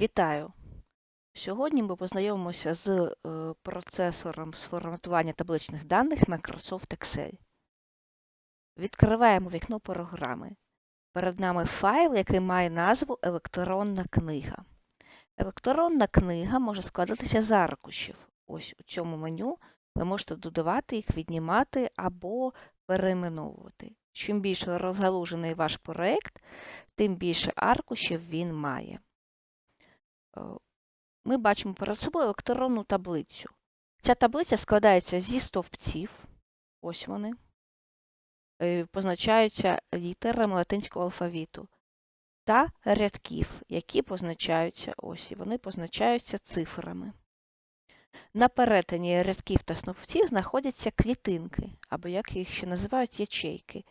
Вітаю! Сьогодні ми познайомимося з е, процесором з форматування табличних даних Microsoft Excel. Відкриваємо вікно програми. Перед нами файл, який має назву Електронна книга. Електронна книга може складатися з аркушів. Ось у цьому меню ви можете додавати їх, віднімати або перейменовувати. Чим більше розгалужений ваш проєкт, тим більше аркушів він має. Е, ми бачимо перед собою електронну таблицю. Ця таблиця складається зі стовпців, ось вони, е, позначаються літерами латинського алфавіту, та рядків, які позначаються ось, і вони позначаються цифрами. На перетині рядків та стовпців знаходяться клітинки, або як їх ще називають ячейки.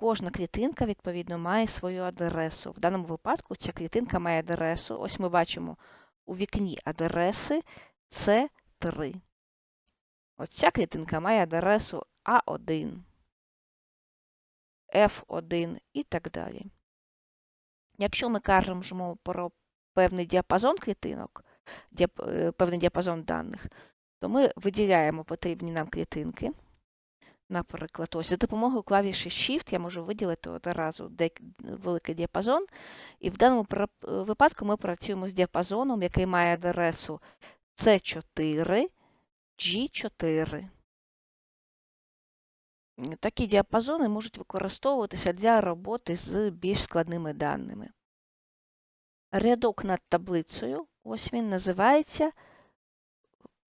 Кожна клітинка, відповідно, має свою адресу. В даному випадку ця клітинка має адресу. Ось ми бачимо у вікні адреси С3. Ось ця клітинка має адресу А1, F1 і так далі. Якщо ми кажемо про певний діапазон клітинок, е, певний діапазон даних, то ми виділяємо потрібні нам клітинки. Наприклад, ось за допомогою клавіші Shift я можу виділити одразу великий діапазон. І в даному випадку ми працюємо з діапазоном, який має адресу C4, G4. Такі діапазони можуть використовуватися для роботи з більш складними даними. Рядок над таблицею, ось він називається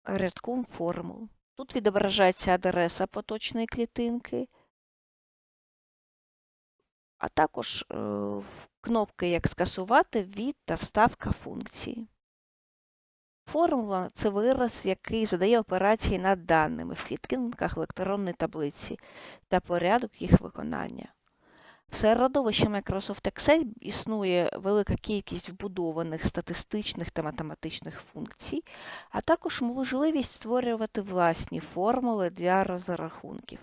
рядком формул. Тут відображається адреса поточної клітинки, а також е, кнопки Як скасувати від та вставка функції. Формула це вираз, який задає операції над даними в клітинках в електронній таблиці та порядок їх виконання. Середовищі Microsoft Excel існує велика кількість вбудованих статистичних та математичних функцій, а також можливість створювати власні формули для розрахунків.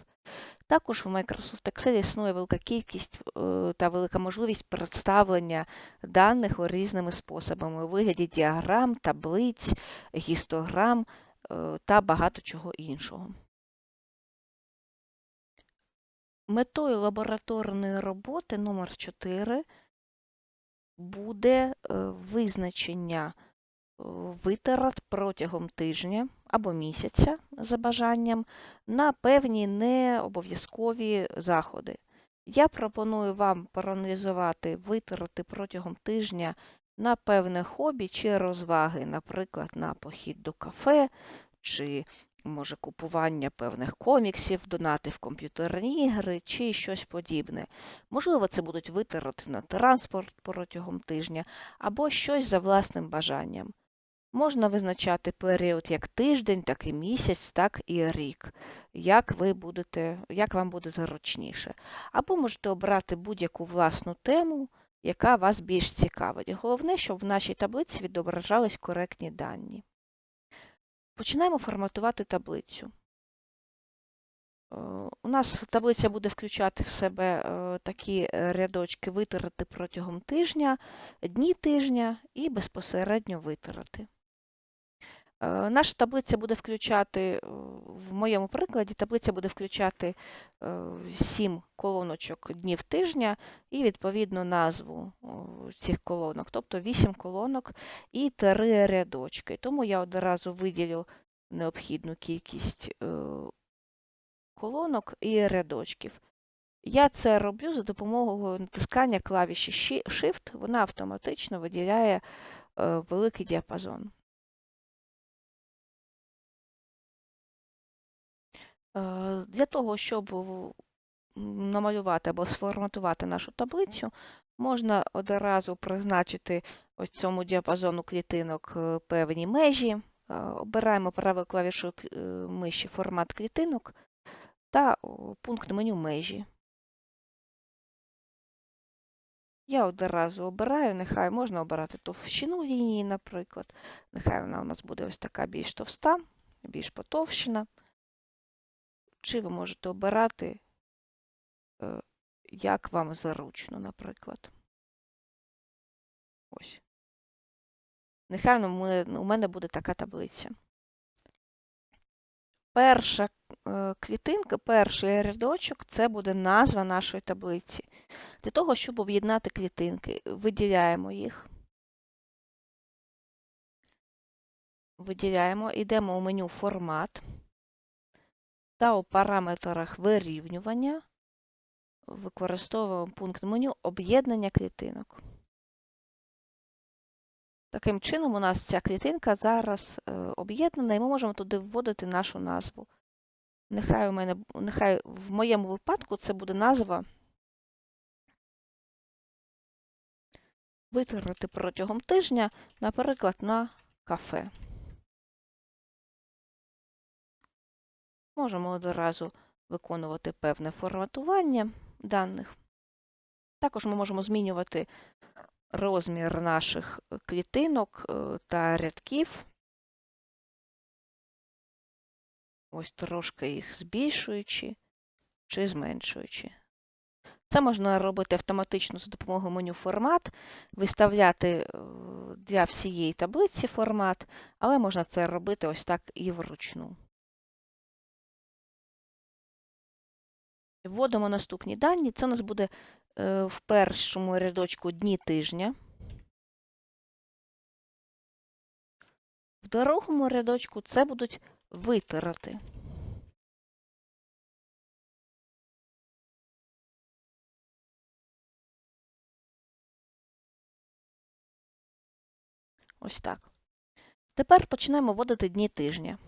Також в Microsoft Excel існує велика кількість е, та велика можливість представлення даних різними способами у вигляді діаграм, таблиць, гістограм е, та багато чого іншого. Метою лабораторної роботи номер 4 буде е, визначення е, витрат протягом тижня або місяця за бажанням на певні необов'язкові заходи. Я пропоную вам проаналізувати витрати протягом тижня на певне хобі чи розваги, наприклад, на похід до кафе чи може купування певних коміксів, донати в комп'ютерні ігри чи щось подібне. Можливо, це будуть витрати на транспорт протягом тижня або щось за власним бажанням. Можна визначати період як тиждень, так і місяць, так і рік, як ви будете, як вам буде зручніше. Або можете обрати будь-яку власну тему, яка вас більш цікавить. Головне, щоб в нашій таблиці відображались коректні дані. Починаємо форматувати таблицю. Е, у нас таблиця буде включати в себе е, такі е, рядочки витрати протягом тижня, дні тижня і безпосередньо витрати. Е, наша таблиця буде включати, е, в моєму прикладі, таблиця буде включати 7 е, колоночок днів тижня і, відповідно, назву цих колонок, тобто 8 колонок і 3 рядочки. Тому я одразу виділю необхідну кількість колонок і рядочків. Я це роблю за допомогою натискання клавіші Shift, вона автоматично виділяє великий діапазон. Е, для того, щоб намалювати або сформатувати нашу таблицю, можна одразу призначити ось цьому діапазону клітинок е, певні межі. Е, обираємо правою клавішою миші формат клітинок та пункт меню межі. Я одразу обираю, нехай можна обирати товщину лінії, наприклад. Нехай вона у нас буде ось така більш товста, більш потовщена чи ви можете обирати, е, як вам зручно, наприклад. Ось. Нехай у мене буде така таблиця. Перша е, клітинка, перший рядочок це буде назва нашої таблиці. Для того, щоб об'єднати клітинки, виділяємо їх. Виділяємо, йдемо у меню Формат та у параметрах вирівнювання використовуємо пункт меню Об'єднання клітинок. Таким чином, у нас ця клітинка зараз е, об'єднана, і ми можемо туди вводити нашу назву. Нехай у мене, нехай в моєму випадку це буде назва витрати протягом тижня, наприклад, на кафе. Можемо одразу виконувати певне форматування даних. Також ми можемо змінювати розмір наших клітинок е, та рядків. Ось трошки їх збільшуючи чи зменшуючи. Це можна робити автоматично за допомогою меню Формат, виставляти е, для всієї таблиці формат, але можна це робити ось так і вручну. Вводимо наступні дані. Це у нас буде е, в першому рядочку дні тижня. В другому рядочку це будуть витрати. Ось так. Тепер починаємо вводити дні тижня.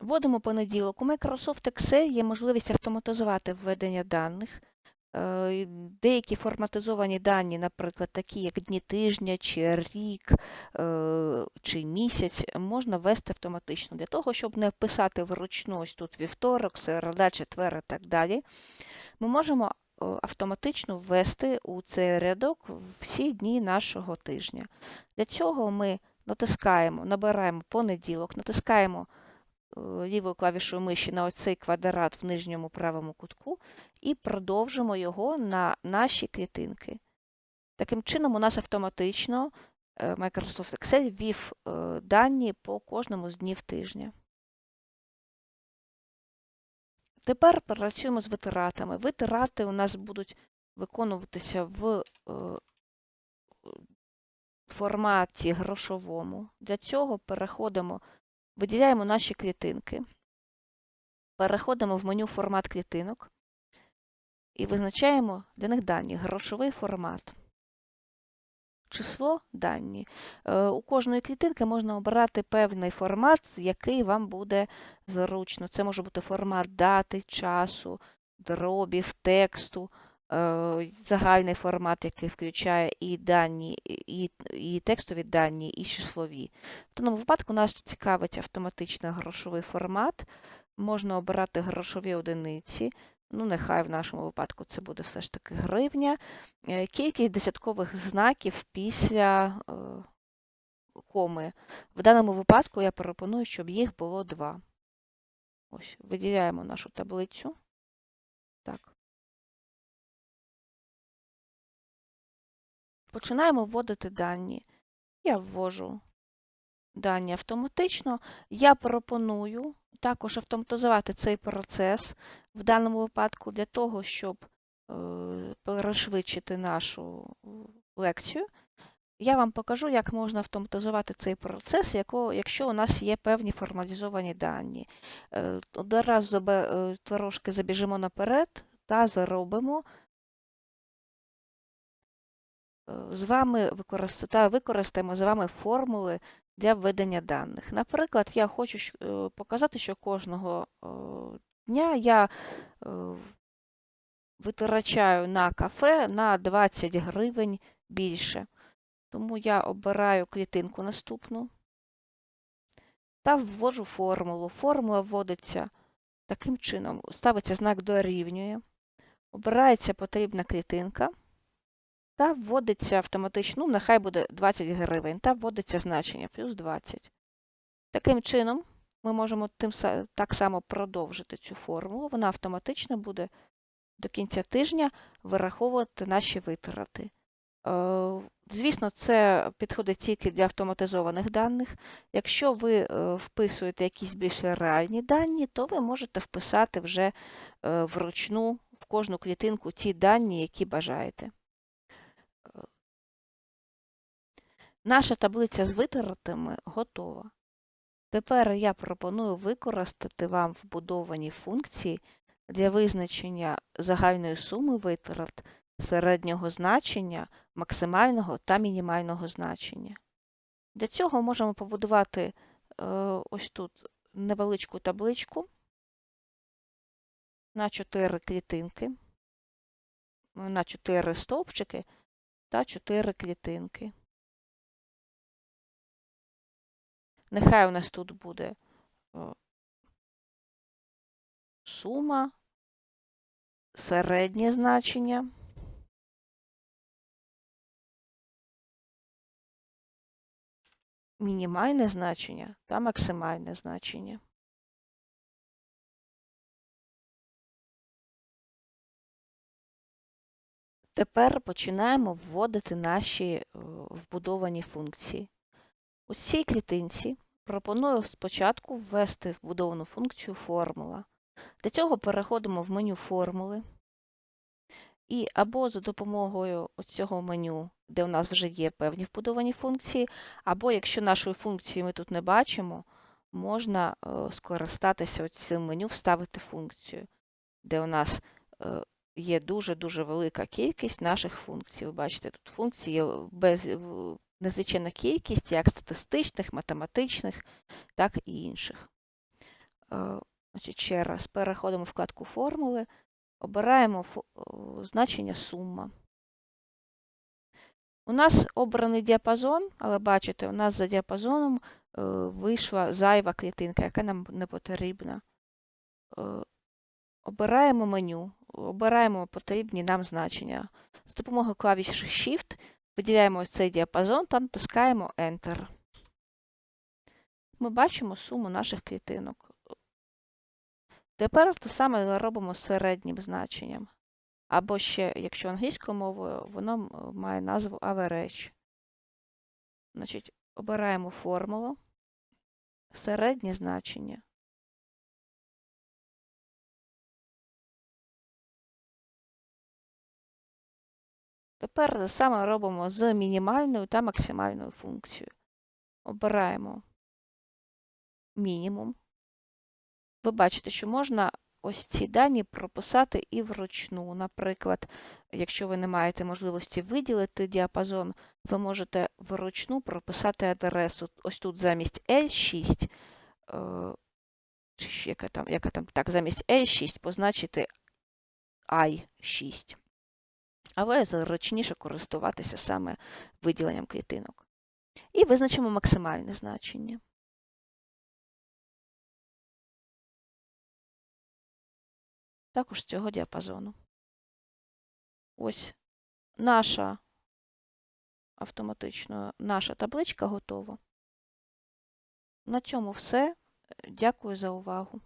Вводимо понеділок. У Microsoft Excel є можливість автоматизувати введення даних. Е, Деякі форматизовані дані, наприклад, такі як дні тижня, чи рік, е, чи місяць, можна ввести автоматично. Для того, щоб не вписати вручну ось тут вівторок, середа, четвер і так далі, ми можемо е, автоматично ввести у цей рядок всі дні нашого тижня. Для цього ми натискаємо, набираємо понеділок, натискаємо лівою клавішою миші на оцей квадрат в нижньому правому кутку і продовжимо його на наші клітинки. Таким чином, у нас автоматично е, Microsoft Excel ввів е, дані по кожному з днів тижня. Тепер працюємо з витратами. Витрати у нас будуть виконуватися в е, форматі грошовому. Для цього переходимо, виділяємо наші клітинки, переходимо в меню Формат клітинок і визначаємо для них дані грошовий формат. Число дані. Е, У кожної клітинки можна обрати певний формат, який вам буде зручно. Це може бути формат дати, часу, дробів, тексту, загальний формат, який включає і дані, і, і текстові дані, і числові. В даному випадку нас цікавить автоматично грошовий формат. Можна обирати грошові одиниці. Ну, нехай в нашому випадку це буде все ж таки гривня. Е, Кількість десяткових знаків після е, коми. В даному випадку я пропоную, щоб їх було два. Ось, виділяємо нашу таблицю. Так. Починаємо вводити дані. Я ввожу дані автоматично. Я пропоную також автоматизувати цей процес в даному випадку для того, щоб е, перешвидшити нашу лекцію. Я вам покажу, як можна автоматизувати цей процес, якщо у нас є певні формалізовані дані. Е, одразу е, трошки забіжимо наперед та заробимо з вами використаємо з вами формули для введення даних. Наприклад, я хочу показати, що кожного дня я витрачаю на кафе на 20 гривень більше. Тому я обираю клітинку наступну та ввожу формулу. Формула вводиться таким чином: ставиться знак дорівнює, обирається потрібна клітинка та вводиться автоматично, ну, нехай буде 20 гривень, та вводиться значення плюс 20. Таким чином, ми можемо тим так само продовжити цю формулу, вона автоматично буде до кінця тижня вираховувати наші витрати. Е, Звісно, це підходить тільки для автоматизованих даних. Якщо ви е, вписуєте якісь більш реальні дані, то ви можете вписати вже е, вручну в кожну клітинку ті дані, які бажаєте. Наша таблиця з витратами готова. Тепер я пропоную використати вам вбудовані функції для визначення загальної суми витрат середнього значення, максимального та мінімального значення. Для цього можемо побудувати е, ось тут невеличку табличку на 4 клітинки, на 4 стовпчики та 4 клітинки. Нехай у нас тут буде сума, середнє значення. Мінімальне значення та максимальне значення. Тепер починаємо вводити наші е, вбудовані функції. У цій клітинці пропоную спочатку ввести вбудовану функцію формула. Для цього переходимо в меню формули. І або за допомогою цього меню, де у нас вже є певні вбудовані функції, або якщо нашої функції ми тут не бачимо, можна е, скористатися цим меню Вставити функцію, де у нас е, є дуже-дуже велика кількість наших функцій. Ви бачите, тут функції без, незвичайна кількість як статистичних, математичних, так і інших. Е, значить, Ще раз переходимо в вкладку формули, обираємо значення сума. У нас обраний діапазон, але бачите, у нас за діапазоном е, вийшла зайва клітинка, яка нам не потрібна. Е, обираємо меню, обираємо потрібні нам значення. З допомогою клавіші Shift виділяємо ось цей діапазон та натискаємо Enter. Ми бачимо суму наших клітинок. Тепер те саме робимо з середнім значенням. Або ще, якщо англійською мовою, воно має назву average. Значить, обираємо формулу, середнє значення. Тепер те саме робимо з мінімальною та максимальною функцією. Обираємо мінімум. Ви бачите, що можна ось ці дані прописати і вручну. Наприклад, якщо ви не маєте можливості виділити діапазон, ви можете вручну прописати адресу. Ось тут замість L6, е, яка там, яка там, так, замість L6 позначити I6 але зручніше користуватися саме виділенням клітинок. І визначимо максимальне значення. Також цього діапазону. Ось наша автоматично наша табличка готова. На цьому все. Дякую за увагу.